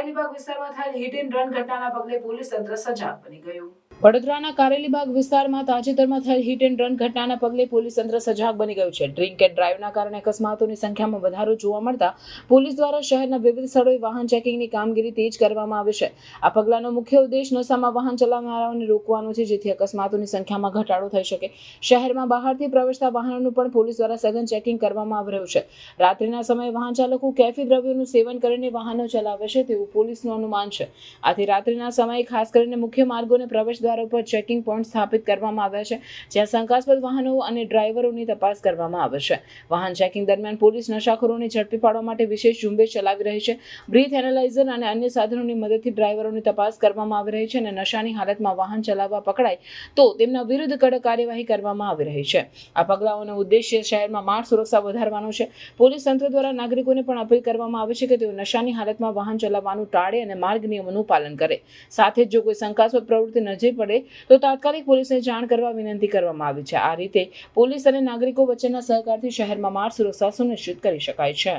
કારેલીબાગ વિસ્તારમાં થયેલ hit and run ઘટનાના પગલે પોલીસ તંત્ર સજાગ બની ગયું. વડોદરાના કારેલીબાગ વિસ્તારમાં તાજેતરમાં થયેલ હિટ એન્ડ રન ઘટનાના પગલે પોલીસ તંત્ર સજાગ બની ગયું છે. ડ્રિંક એન્ડ ડ્રાઈવના કારણે અકસ્માતોની સંખ્યામાં વધારો જોવા મળતા પોલીસ દ્વારા શહેરના વિવિધ સ્થળોએ વાહન ચેકિંગની કામગીરી તેજ કરવામાં આવી છે. આ પગલાંનો મુખ્ય ઉદ્દેશ નશામાં વાહન ચલાવનારાઓને રોકવાનો છે, જેથી અકસ્માતોની સંખ્યામાં ઘટાડો થઈ શકે. શહેરમાં બહારથી પ્રવેશતા વાહનોનું પણ પોલીસ દ્વારા સઘન ચેકિંગ કરવામાં આવી રહ્યું છે. રાત્રિના સમયે વાહન ચાલકો કેફી દ્રવ્યોનું સેવન કરીને વાહનો ચલાવે છે તેવું પોલીસનું અનુમાન છે. આથી રાત્રિના સમયે ખાસ કરીને મુખ્ય માર્ગોને પ્રવેશ દ્વારો પર ચેકિંગ પોઈન્ટ સ્થાપિત કરવામાં આવ્યા છે, જ્યાં શંકાસ્પદ વાહનો અને ડ્રાઈવરોની તપાસ કરવામાં આવે છે. વાહન ચેકિંગ દરમિયાન પોલીસ નશાખોરોને ઝડપી પાડવા માટે વિશેષ ઝુંબેશ ચલાવી રહી છે. બ્રીથ એનાલાઇઝર અને અન્ય સાધનોની મદદથી ડ્રાઈવરોની તપાસ કરવામાં આવી રહી છે અને નશાની હાલતમાં વાહન ચલાવવા પકડાય તો તેમના વિરુદ્ધ કડક કાર્યવાહી કરવામાં આવી રહી છે. આ પગલાઓનો ઉદ્દેશ્ય શહેરમાં માર્ગ સુરક્ષા વધારવાનો છે. પોલીસ તંત્ર દ્વારા નાગરિકોને પણ અપીલ કરવામાં આવે છે કે તેઓ નશાની હાલતમાં વાહન ચલાવવાનું ટાળે અને માર્ગ નિયમોનું પાલન કરે. સાથે જ જો કોઈ શંકાસ્પદ પ્રવૃત્તિ નજરે પડે, તો તાત્કાલિક પોલીસને જાણ કરવા વિનંતી કરવામાં આવી છે. આ રીતે પોલીસ અને નાગરિકો વચ્ચેના સહકારથી શહેરમાં માર્ગ સુરક્ષા સુનિશ્ચિત કરી શકાય છે.